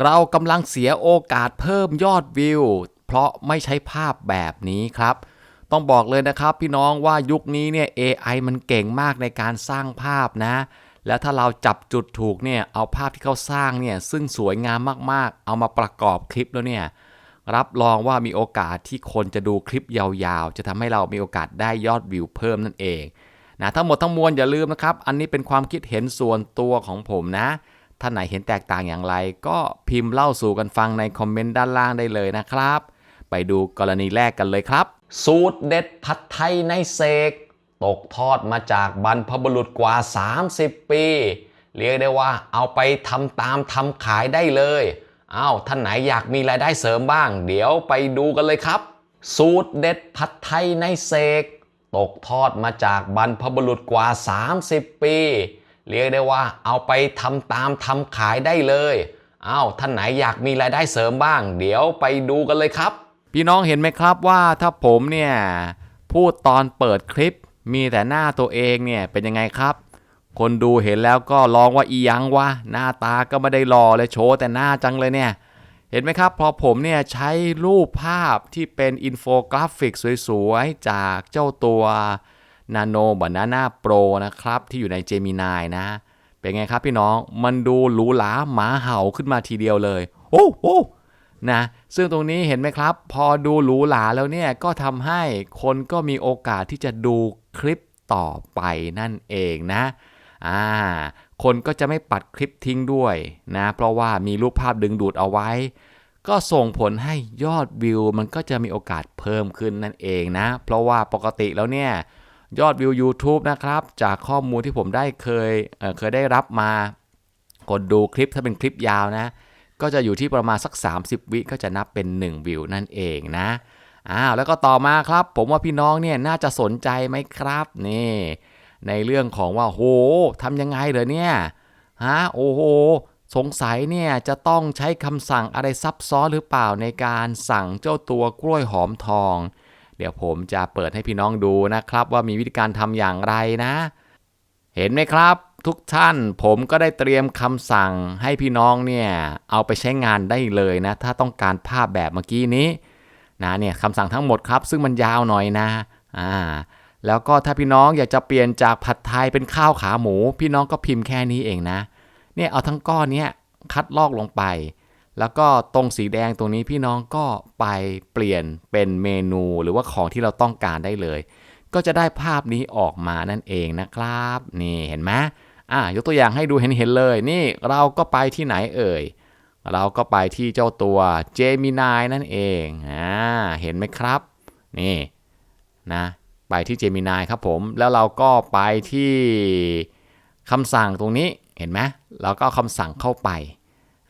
เรากำลังเสียโอกาสเพิ่มยอดวิว เพราะไม่ใช้ภาพแบบนี้ครับ ต้องบอกเลยนะครับพี่น้องว่ายุคนี้เนี่ย AI มันเก่งมากในการสร้างภาพนะ แล้วถ้าเราจับจุดถูกเนี่ย เอาภาพที่เขาสร้างเนี่ย ซึ่งสวยงามมากๆ เอามาประกอบคลิปแล้วเนี่ย รับรองว่ามีโอกาสที่คนจะดูคลิปยาวๆ จะทำให้เรามีโอกาสได้ยอดวิวเพิ่มนั่นเองนะทั้งหมดทั้งมวลอย่าลืมนะครับ อันนี้เป็นความคิดเห็นส่วนตัวของผมนะ ท่านไหนเห็นแตกต่างอย่างไร ก็พิมพ์เล่าสู่กันฟังในคอมเมนต์ด้านล่างได้เลยนะครับ ไปดูกรณีแรกกันเลยครับ สูตรเด็ดผัดไทยในเสกตกทอดมาจากบรรพบุรุษกว่า 30 ปี เรียกได้ว่าเอาไปทำตามทำขายได้เลยอ้าวท่านไหนอยากมีรายได้เสริมบ้าง เดี๋ยวไปดูกันเลยครับ สูตรเด็ดผัดไทยในเสกตกทอดมาจากบรรพบุรุษกว่า 30 ปี เรียกได้ว่าเอาไปทำตามทำขายได้เลยอ้าวท่านไหนอยากมีรายได้เสริมบ้าง เดี๋ยวไปดูกันเลยครับ พี่น้องเห็นไหมครับว่าถ้าผมเนี่ยพูดตอนเปิดคลิป มีแต่หน้าตัวเองเนี่ยเป็นยังไงครับ คนดูเห็นแล้วก็ร้องว่าอียังวะหน้าตาก็ไม่ได้หล่อเลยโชว์แต่หน้าจังเลยเนี่ยเห็นไหมครับ พอผมเนี่ยใช้รูปภาพที่เป็นอินโฟกราฟิกสวยๆ จากเจ้าตัว Nano Banana Pro นะครับ ที่อยู่ใน Gemini นะ เป็นไงครับพี่น้องมันดูหรูหราหมาเห่าขึ้นมาทีเดียวเลย โอ้โหนะซึ่งตรงนี้เห็นไหมครับ พอดูหรูหราแล้วเนี่ย ก็ทำให้คนก็มีโอกาสที่จะดูคลิปต่อไปนั่นเองนะอ่าคนก็จะไม่ปัดคลิปทิ้งด้วยนะ เพราะว่ามีรูปภาพดึงดูดเอาไว้ ก็ส่งผลให้ยอดวิวมันก็จะมีโอกาสเพิ่มขึ้นนั่นเองนะ เพราะว่าปกติแล้วเนี่ย ยอดวิว YouTube นะครับ จากข้อมูลที่ผมได้เคยเเคยได้รับมา กดดูคลิปถ้าเป็นคลิปยาวนะ ก็จะอยู่ที่ประมาณสัก 30 วิก็จะนับเป็น 1 วิวนั่นเองนะอ้าวแล้วก็ต่อมาครับ ผมว่าพี่น้องเนี่ยน่าจะสนใจไหมครับนี่ในเรื่องของว่าโหทำยังไงเหรอเนี่ยฮะโอ้โหสงสัยเนี่ยจะต้องใช้คำสั่งอะไรซับซ้อนหรือเปล่าในการสั่งเจ้าตัวกล้วยหอมทอง ดี๋ยวผมจะเปิดให้พี่น้องดูนะครับ ว่ามีวิธีการทำอย่างไรนะ เห็นไหมครับ ทุกท่านผมก็ได้เตรียมคำสั่งให้พี่น้องเนี่ยเอาไปใช้งานได้เลยนะ ถ้าต้องการภาพแบบเมื่อกี้นี้นะเนี่ยคำสั่งทั้งหมดครับ ซึ่งมันยาวหน่อยนะอ่าแล้วก็ถ้าพี่น้องอยากจะเปลี่ยนจากผัดไทยเป็นข้าวขาหมู พี่น้องก็พิมพ์แค่นี้เองนะ เนี่ยเอาทั้งก้อนเนี้ยคัดลอกลงไป แล้วก็ตรงสีแดงตรงนี้พี่น้องก็ไปเปลี่ยนเป็นเมนูหรือว่าของที่เราต้องการได้เลย ก็จะได้ภาพนี้ออกมานั่นเองนะครับ นี่เห็นไหมอะยกตัวอย่างให้ดูเห็นเห็นเลย นี่เราก็ไปที่ไหนเอ่ย เราก็ไปที่เจ้าตัว Gemini นั่นเองอ่าเห็นไหมครับ นี่นะไปที่ Gemini ครับผม แล้วเราก็ไปที่คำสั่งตรงนี้เห็นไหมเราก็คำสั่งเข้าไป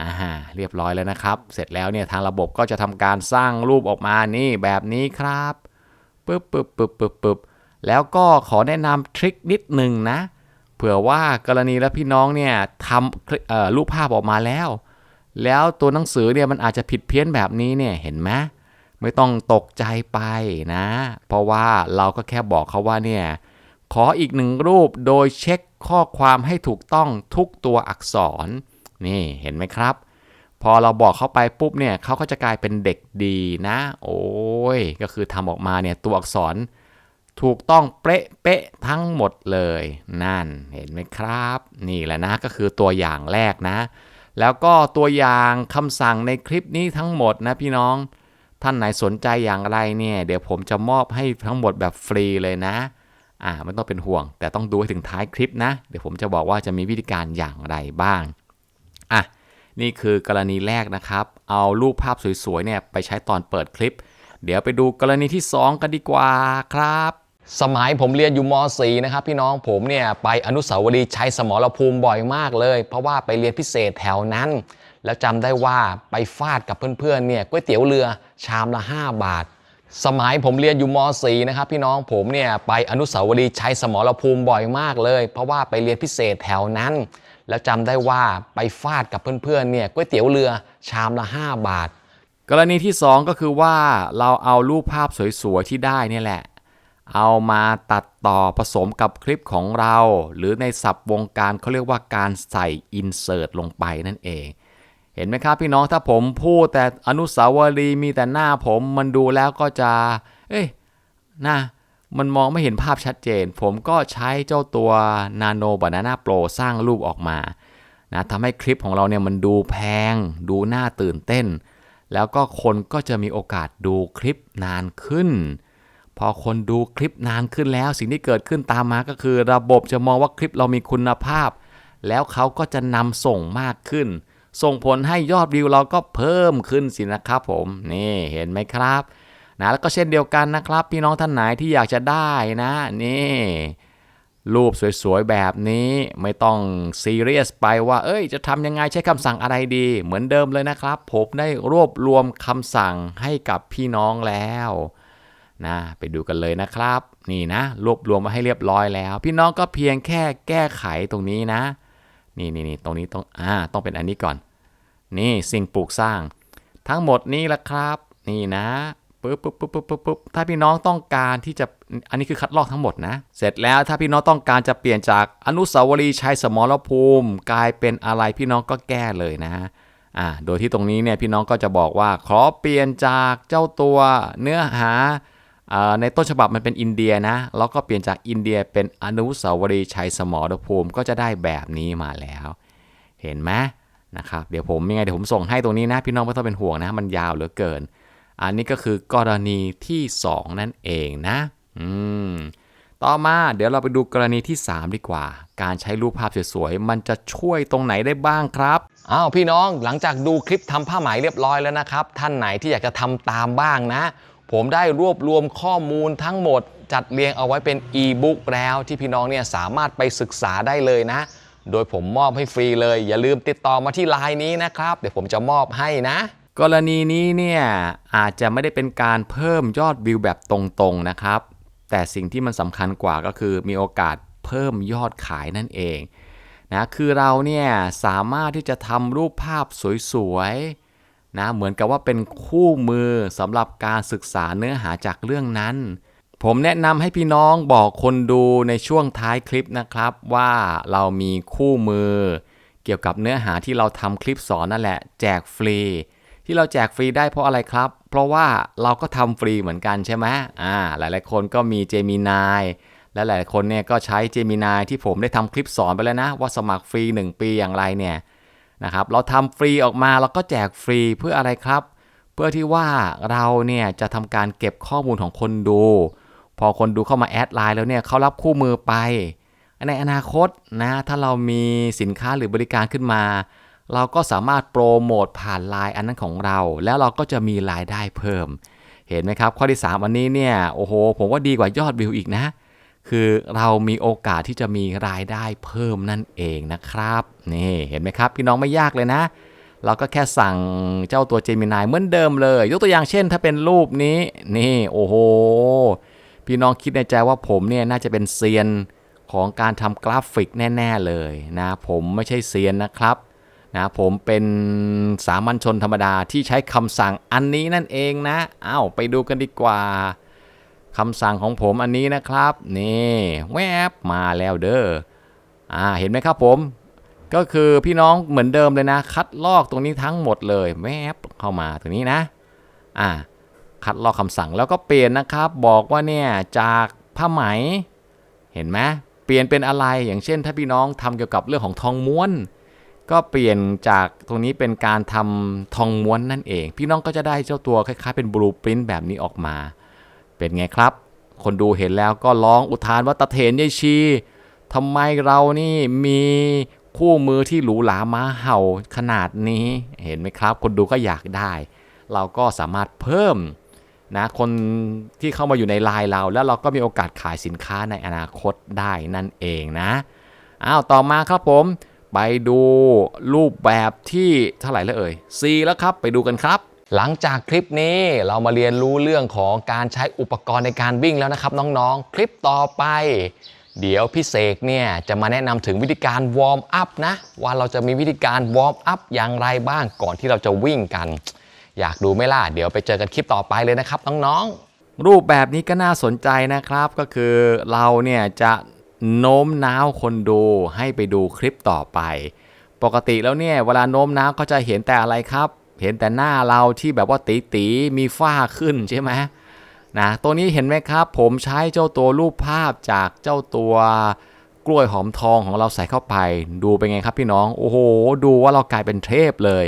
อ่าเรียบร้อยแล้วนะครับ เสร็จแล้วเนี่ยทางระบบก็จะทำการสร้างรูปออกมานี่แบบนี้ครับปึ๊บปึ๊บปึ๊บปึ๊บปึ๊บแล้วก็ขอแนะนำทริคนิดหนึ่งนะ เผื่อว่ากรณีแล้วพี่น้องเนี่ยทำรูปภาพออกมาแล้ว แล้วตัวหนังสือเนี่ยมันอาจจะผิดเพี้ยนแบบนี้เนี่ยเห็นไหมไม่ต้องตกใจไปนะ เพราะว่าเราก็แค่บอกเขาว่าเนี่ยขออีกหนึ่งรูปโดยเช็คข้อความให้ถูกต้องทุกตัวอักษร นี่เห็นไหมครับ พอเราบอกเขาไปปุ๊บเนี่ยเขาก็จะกลายเป็นเด็กดีนะ โอ้ยก็คือทำออกมาเนี่ยตัวอักษรถูกต้องเป๊ะเป๊ะทั้งหมดเลย นั่นเห็นไหมครับ นี่แหละนะก็คือตัวอย่างแรกนะ แล้วก็ตัวอย่างคำสั่งในคลิปนี้ทั้งหมดนะพี่น้อง ท่านไหนสนใจอย่างไรเนี่ย เดี๋ยวผมจะมอบให้ทั้งหมดแบบฟรีเลยนะ อ่าไม่ต้องเป็นห่วง แต่ต้องดูให้ถึงท้ายคลิปนะ เดี๋ยวผมจะบอกว่าจะมีวิธีการอย่างไรบ้าง อะนี่คือกรณีแรกนะครับ เอารูปภาพสวยๆเนี่ยไปใช้ตอนเปิดคลิป เดี๋ยวไปดูกรณีที่ 2 กันดีกว่าครับ สมัยผมเรียนอยู่ม .4 นะครับพี่น้องผมเนี่ยไปอนุสาวรีย์ชัยสมรภูมิบ่อยมากเลย เพราะว่าไปเรียนพิเศษแถวนั้น แล้วจำได้ว่าไปฟาดกับเพื่อนๆเนี่ยก๋วยเตี๋ยวเรือชามละ 5 บาทสมัยผมเรียนอยู่ม .4 นะครับพี่น้องผมเนี่ยไปอนุสาวรีย์ชัยสมรภูมิบ่อยมากเลย เพราะว่าไปเรียนพิเศษแถวนั้น แล้วจำได้ว่าไปฟาดกับเพื่อนๆเนี่ยก๋วยเตี๋ยวเรือชามละ 5 บาท กรณีที่ 2 ก็คือว่าเราเอารูปภาพสวยๆที่ได้นี่แหละ เอามาตัดต่อผสมกับคลิปของเรา หรือในศัพท์วงการเขาเรียกว่าการใส่อินเสิร์ตลงไปนั่นเองเห็นไหมครับพี่น้องถ้าผมพูดแต่อนุสาวรีย์มีแต่หน้าผมมันดูแล้วก็จะ เอ้ยนะ มันมองไม่เห็นภาพชัดเจน ผมก็ใช้เจ้าตัว Nano Banana Pro สร้างรูปออกมานะทำให้คลิปของเราเนี่ยมันดูแพง ดูน่าตื่นเต้น แล้วก็คนก็จะมีโอกาสดูคลิปนานขึ้น พอคนดูคลิปนานขึ้นแล้ว สิ่งที่เกิดขึ้นตามมาก็คือ ระบบจะมองว่าคลิปเรามีคุณภาพ แล้วเขาก็จะนำส่งมากขึ้น ส่งผลให้ยอดวิวเราก็เพิ่มขึ้นสินะครับผม นี่เห็นไหมครับ นะแล้วก็เช่นเดียวกันนะครับ พี่น้องท่านไหนที่อยากจะได้นะนี่รูปสวยๆ แบบนี้ไม่ต้องซีเรียสไปว่า เอ้ย จะทำยังไงใช้คำสั่งอะไรดี เหมือนเดิมเลยนะครับ ผมได้รวบรวมคำสั่งให้กับพี่น้องแล้วนะไปดูกันเลยนะครับ นี่นะ รวบรวมมาให้เรียบร้อยแล้ว พี่น้องก็เพียงแค่แก้ไขตรงนี้นะ นี่นี่นี่ตรงนี้ต้องอ่าต้องเป็นอันนี้ก่อน นี่สิ่งปลูกสร้าง ทั้งหมดนี้แหละครับ นี่นะ ปึ๊บปึ๊บปึ๊บปึ๊บปึ๊บปึ๊บถ้าพี่น้องต้องการที่จะอันนี้คือคัดลอกทั้งหมดนะ เสร็จแล้วถ้าพี่น้องต้องการจะเปลี่ยนจากอนุสาวรีย์ชัยสมรภูมิ กลายเป็นอะไรพี่น้องก็แก้เลยนะอ่าโดยที่ตรงนี้เนี่ยพี่น้องก็จะบอกว่าขอเปลี่ยนจากเจ้าตัวเนื้อหาอ่าในต้นฉบับมันเป็นอินเดียนะ แล้วก็เปลี่ยนจากอินเดียเป็นอนุสาวรีย์ชัยสมรภูมิก็จะได้แบบนี้มาแล้ว เห็นไหมนะครับเดี๋ยวผมยังไงเดี๋ยวผมส่งให้ตรงนี้นะ พี่น้องไม่ต้องเป็นห่วงนะ มันยาวเหลือเกิน อันนี้ก็คือกรณีที่ 2 นั่นเองนะ อืม ต่อมาเดี๋ยวเราไปดูกรณีที่ 3 ดีกว่า การใช้รูปภาพสวยๆ มันจะช่วยตรงไหนได้บ้างครับอ้าวพี่น้องหลังจากดูคลิปทำผ้าไหมเรียบร้อยแล้วนะครับ ท่านไหนที่อยากจะทำตามบ้างนะ ผมได้รวบรวมข้อมูลทั้งหมด จัดเรียงเอาไว้เป็นอีบุ๊กแล้วที่พี่น้องเนี่ยสามารถไปศึกษาได้เลยนะ โดยผมมอบให้ฟรีเลย อย่าลืมติดต่อมาที่ไลน์นี้นะครับ เดี๋ยวผมจะมอบให้นะ กรณีนี้เนี่ยอาจจะไม่ได้เป็นการเพิ่มยอดวิวแบบตรงๆนะครับ แต่สิ่งที่มันสำคัญกว่าก็คือมีโอกาสเพิ่มยอดขายนั่นเองนะคือเราเนี่ยสามารถที่จะทำรูปภาพสวยๆนะเหมือนกับว่าเป็นคู่มือสำหรับการศึกษาเนื้อหาจากเรื่องนั้น ผมแนะนำให้พี่น้องบอกคนดูในช่วงท้ายคลิปนะครับ ว่าเรามีคู่มือ เกี่ยวกับเนื้อหาที่เราทำคลิปสอนนั่นแหละ แจกฟรี ที่เราแจกฟรีได้เพราะอะไรครับ เพราะว่าเราก็ทำฟรีเหมือนกันใช่ไหมอ่าหลายๆคนก็มีเจมินายและหลายๆคนเนี่ยก็ใช้เจมินายที่ผมได้ทำคลิปสอนไปแล้วนะ ว่าสมัครฟรี 1 ปีอย่างไรเนี่ยนะครับเราทำฟรีออกมาเราก็แจกฟรีเพื่ออะไรครับ เพื่อที่ว่าเราเนี่ยจะทำการเก็บข้อมูลของคนดู พอคนดูเข้ามาแอดไลน์แล้วเนี่ยเขารับคู่มือไป ในอนาคตนะถ้าเรามีสินค้าหรือบริการขึ้นมา เราก็สามารถโปรโมทผ่านไลน์อันนั้นของเรา แล้วเราก็จะมีรายได้เพิ่ม เห็นไหมครับ ข้อที่ 3 อันนี้เนี่ยโอ้โห ผมว่าดีกว่ายอดวิวอีกนะ คือเรามีโอกาสที่จะมีรายได้เพิ่มนั่นเองนะครับนี่เห็นไหมครับ พี่น้องไม่ยากเลยนะ เราก็แค่สั่งเจ้าตัว Gemini เหมือนเดิมเลย ยกตัวอย่างเช่น ถ้าเป็นรูปนี้นี่โอ้โหพี่น้องคิดในใจว่าผมเนี่ยน่าจะเป็นเซียนของการทำกราฟิกแน่ ๆเลยนะ ผมไม่ใช่เซียนนะครับ นะผมเป็นสามัญชนธรรมดาที่ใช้คำสั่งอันนี้นั่นเองนะอ้าวไปดูกันดีกว่าคำสั่งของผมอันนี้นะครับ นี่แวบมาแล้วเด้ออ่าเห็นไหมครับผม ก็คือพี่น้องเหมือนเดิมเลยนะ คัดลอกตรงนี้ทั้งหมดเลยแวบเข้ามาตรงนี้นะอ่าคัดลอกคำสั่งแล้วก็เปลี่ยนนะครับ บอกว่าเนี่ยจากผ้าไหม เห็นไหมเปลี่ยนเป็นอะไรอย่างเช่น ถ้าพี่น้องทำเกี่ยวกับเรื่องของทองม้วน ก็เปลี่ยนจากตรงนี้เป็นการทำทองม้วนนั่นเอง พี่น้องก็จะได้เจ้าตัวคล้ายๆเป็นบลูปรินต์แบบนี้ออกมา เป็นไงครับ คนดูเห็นแล้วก็ร้องอุทานว่าตะเถนยายชีทำไมเรานี่มีคู่มือที่หรูหรามาเห่าขนาดนี้ เห็นไหมครับ คนดูก็อยากได้ เราก็สามารถเพิ่มนะคนที่เข้ามาอยู่ในไลน์เรา แล้วเราก็มีโอกาสขายสินค้าในอนาคตได้นั่นเองนะอ้าวต่อมาครับผม ไปดูรูปแบบที่เท่าไหร่แล้วเอ่ย C แล้วครับไปดูกันครับ หลังจากคลิปนี้เรามาเรียนรู้เรื่องของการใช้อุปกรณ์ในการวิ่งแล้วนะครับ น้องๆ คลิปต่อไป เดี๋ยวพี่เสกเนี่ยจะมาแนะนำถึงวิธีการวอร์มอัพนะ ว่าเราจะมีวิธีการวอร์มอัพอย่างไรบ้างก่อนที่เราจะวิ่งกัน อยากดูไหมล่ะเดี๋ยวไปเจอกันคลิปต่อไปเลยนะครับน้องๆรูปแบบนี้ก็น่าสนใจนะครับก็คือเราเนี่ยจะ โน้มน้าวคนดูให้ไปดูคลิปต่อไป ปกติแล้วเนี่ยเวลาโน้มน้าวก็จะเห็นแต่อะไรครับ เห็นแต่หน้าเราที่แบบว่าตีตีมีฝ้าขึ้นใช่ไหมนะตัวนี้เห็นไหมครับ ผมใช้เจ้าตัวรูปภาพจากเจ้าตัวกล้วยหอมทองของเราใส่เข้าไป ดูเป็นไงครับพี่น้อง โอ้โห ดูว่าเรากลายเป็นเทพเลย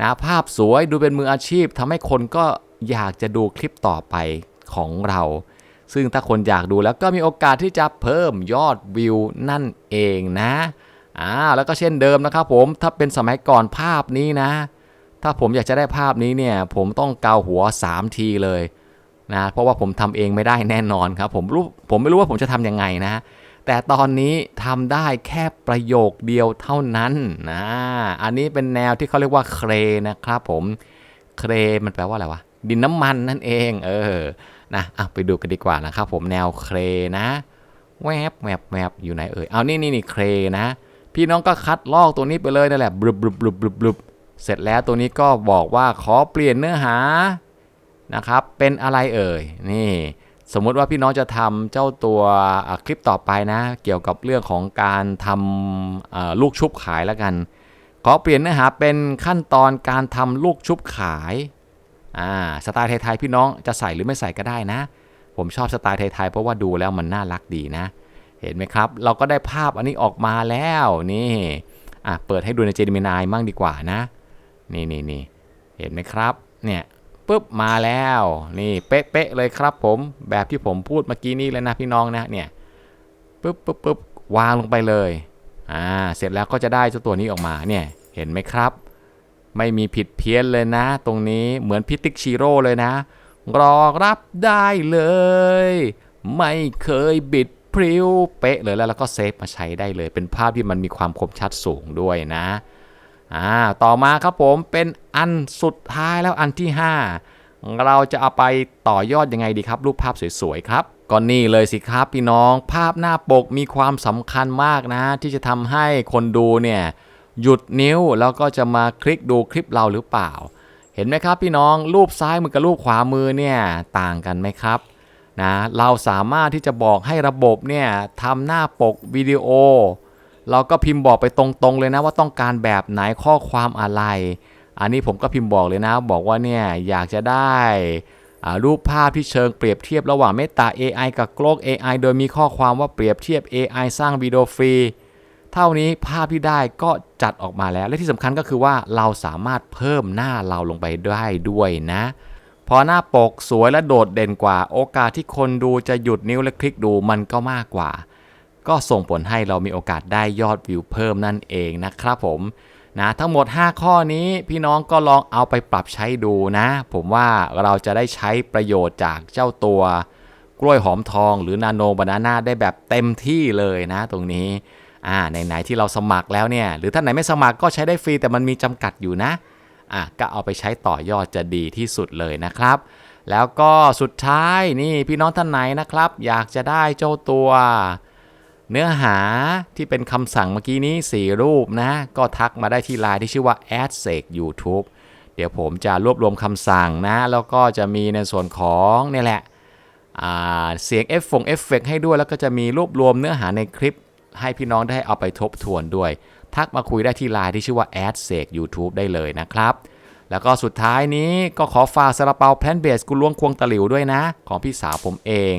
นะภาพสวยดูเป็นมืออาชีพทำให้คนก็อยากจะดูคลิปต่อไปของเรา ซึ่งถ้าคนอยากดูแล้วก็มีโอกาสที่จะเพิ่มยอดวิวนั่นเองนะอ่าแล้วก็เช่นเดิมนะครับผมถ้าเป็นสมัยก่อนภาพนี้นะ ถ้าผมอยากจะได้ภาพนี้เนี่ยผมต้องเกาหัว 3 ทีเลยนะเพราะว่าผมทำเองไม่ได้แน่นอนครับผมรู้ผมไม่รู้ว่าผมจะทำยังไงนะ แต่ตอนนี้ทำได้แค่ประโยคเดียวเท่านั้นนะอันนี้เป็นแนวที่เขาเรียกว่าเครนะครับผมเครมันแปลว่าอะไรวะดินน้ำมันนั่นเองเออ นะอะไปดูกันดีกว่านะครับผมแนวเครนะแวบแวบแวบอยู่ไหนเอ่ยเอานี่นี่นี่เครนะ พี่น้องก็คัดลอกตัวนี้ไปเลยนั่นแหละบลุบบลุบบลุบบลุบเสร็จแล้วตัวนี้ก็บอกว่าขอเปลี่ยนเนื้อหานะครับเป็นอะไรเอ่ยนี่สมมุติว่าพี่น้องจะทำเจ้าตัวคลิปต่อไปนะ เกี่ยวกับเรื่องของการทำลูกชุบขายแล้วกัน ขอเปลี่ยนเนื้อหาเป็นขั้นตอนการทำลูกชุบขาย อ่าสไตล์ไทยๆพี่น้องจะใส่หรือไม่ใส่ก็ได้นะ ผมชอบสไตล์ไทยๆเพราะว่าดูแล้วมันน่ารักดีนะ เห็นไหมครับ เราก็ได้ภาพอันนี้ออกมาแล้วนี่อะเปิดให้ดูในเจมินายมั่งดีกว่านะ นี่นี่นี่เห็นไหมครับเนี่ยปุ๊บมาแล้วนี่เป๊ะๆเลยครับผมแบบที่ผมพูดเมื่อกี้นี้เลยนะพี่น้องนะเนี่ยปุ๊บปุ๊บปุ๊บวางลงไปเลยอ่าเสร็จแล้วก็จะได้เจ้าตัวนี้ออกมาเนี่ยเห็นไหมครับ ไม่มีผิดเพี้ยนเลยนะ ตรงนี้เหมือนพิติกชิโร่เลยนะ รอรับได้เลย ไม่เคยบิดพริ้วเป๊ะเลยแล้วเราก็เซฟมาใช้ได้เลย เป็นภาพที่มันมีความคมชัดสูงด้วยนะอ่าต่อมาครับผมเป็นอันสุดท้ายแล้วอันที่ 5 เราจะเอาไปต่อยอดยังไงดีครับ รูปภาพสวยๆครับก็นี่เลยสิครับพี่น้องภาพหน้าปกมีความสำคัญมากนะ ที่จะทำให้คนดูเนี่ย หยุดนิ้วแล้วก็จะมาคลิกดูคลิปเราหรือเปล่า เห็นไหมครับพี่น้องรูปซ้ายมือกับรูปขวามือเนี่ยต่างกันไหมครับนะเราสามารถที่จะบอกให้ระบบเนี่ยทำหน้าปกวิดีโอ เราก็พิมพ์บอกไปตรงๆเลยนะว่าต้องการแบบไหนข้อความอะไร อันนี้ผมก็พิมพ์บอกเลยนะ บอกว่าเนี่ยอยากจะได้รูปภาพที่เชิงเปรียบเทียบระหว่างเมตา AI กับโกลก AI โดยมีข้อความว่าเปรียบเทียบ AI สร้างวิดีโอฟรี เท่านี้ภาพที่ได้ก็จัดออกมาแล้ว และที่สำคัญก็คือว่าเราสามารถเพิ่มหน้าเราลงไปได้ด้วยนะพอหน้าปกสวยและโดดเด่นกว่า โอกาสที่คนดูจะหยุดนิ้วและคลิกดูมันก็มากกว่า ก็ส่งผลให้เรามีโอกาสได้ยอดวิวเพิ่มนั่นเองนะครับผมนะทั้งหมด 5 ข้อนี้พี่น้องก็ลองเอาไปปรับใช้ดูนะ ผมว่าเราจะได้ใช้ประโยชน์จากเจ้าตัว กล้วยหอมทองหรือนาโนบานาน่าได้แบบเต็มที่เลยนะตรงนี้ อ่าไหนๆที่เราสมัครแล้วเนี่ยหรือท่านไหนไม่สมัครก็ใช้ได้ฟรีแต่มันมีจำกัดอยู่นะอะก็เอาไปใช้ต่อยอดจะดีที่สุดเลยนะครับ แล้วก็สุดท้ายนี่พี่น้องท่านไหนนะครับ อยากจะได้เจ้าตัว เนื้อหาที่เป็นคำสั่งเมื่อกี้นี้ 4 รูปนะ ก็ทักมาได้ที่ไลน์ที่ชื่อว่า a d s e c YouTube เดี๋ยวผมจะรวบรวมคำสั่งนะ แล้วก็จะมีในส่วนของนี่แหละเสียงเอฟฟงเอฟเฟกให้ด้วย แล้วก็จะมีรวบรวมเนื้อหาในคลิป ให้พี่น้องได้เอาไปทบทวนด้วย ทักมาคุยได้ที่ไลน์ที่ชื่อว่า a d s e c YouTube ได้เลยนะครับ แล้วก็สุดท้ายนี้ก็ขอฝากซาลาเปาแพลนเบสกุลวงควงตะหลิวด้วยนะ ของพี่สาวผมเอง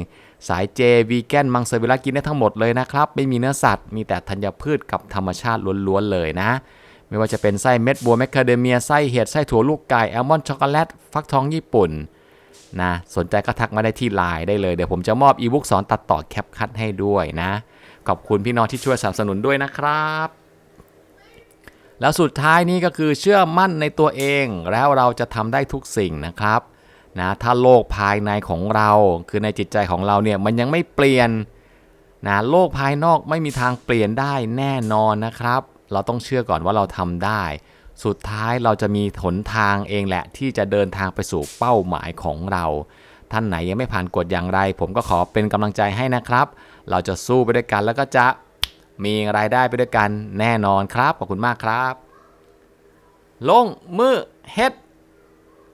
สายเจวีแกนมังสวิรัตกินได้ทั้งหมดเลยนะครับ ไม่มีเนื้อสัตว์ มีแต่ธัญพืชกับธรรมชาติล้วนๆเลยนะไม่ว่าจะเป็นไส้เม็ดบัวแมคคาเดเมียไส้เห็ดไส้ถั่วลูกไก่แอลมอนด์ช็อกโกแลตฟักทองญี่ปุ่นนะสนใจก็ทักมาได้ที่ไลน์ได้เลย เดี๋ยวผมจะมอบอีบุ๊กสอนตัดต่อแคปคัดให้ด้วยนะ ขอบคุณพี่น้องที่ช่วยสนับสนุนด้วยนะครับ แล้วสุดท้ายนี้ก็คือเชื่อมั่นในตัวเองแล้วเราจะทำได้ทุกสิ่งนะครับนะถ้าโลกภายในของเราคือในจิตใจของเราเนี่ยมันยังไม่เปลี่ยนนะโลกภายนอกไม่มีทางเปลี่ยนได้แน่นอนนะครับ เราต้องเชื่อก่อนว่าเราทำได้ สุดท้ายเราจะมีหนทางเองแหละ ที่จะเดินทางไปสู่เป้าหมายของเรา ท่านไหนยังไม่ผ่านกฎอย่างไร ผมก็ขอเป็นกำลังใจให้นะครับ เราจะสู้ไปด้วยกันแล้วก็จะมีรายได้ไปด้วยกันแน่นอนครับ ขอบคุณมากครับ ลงมือเฮ็ด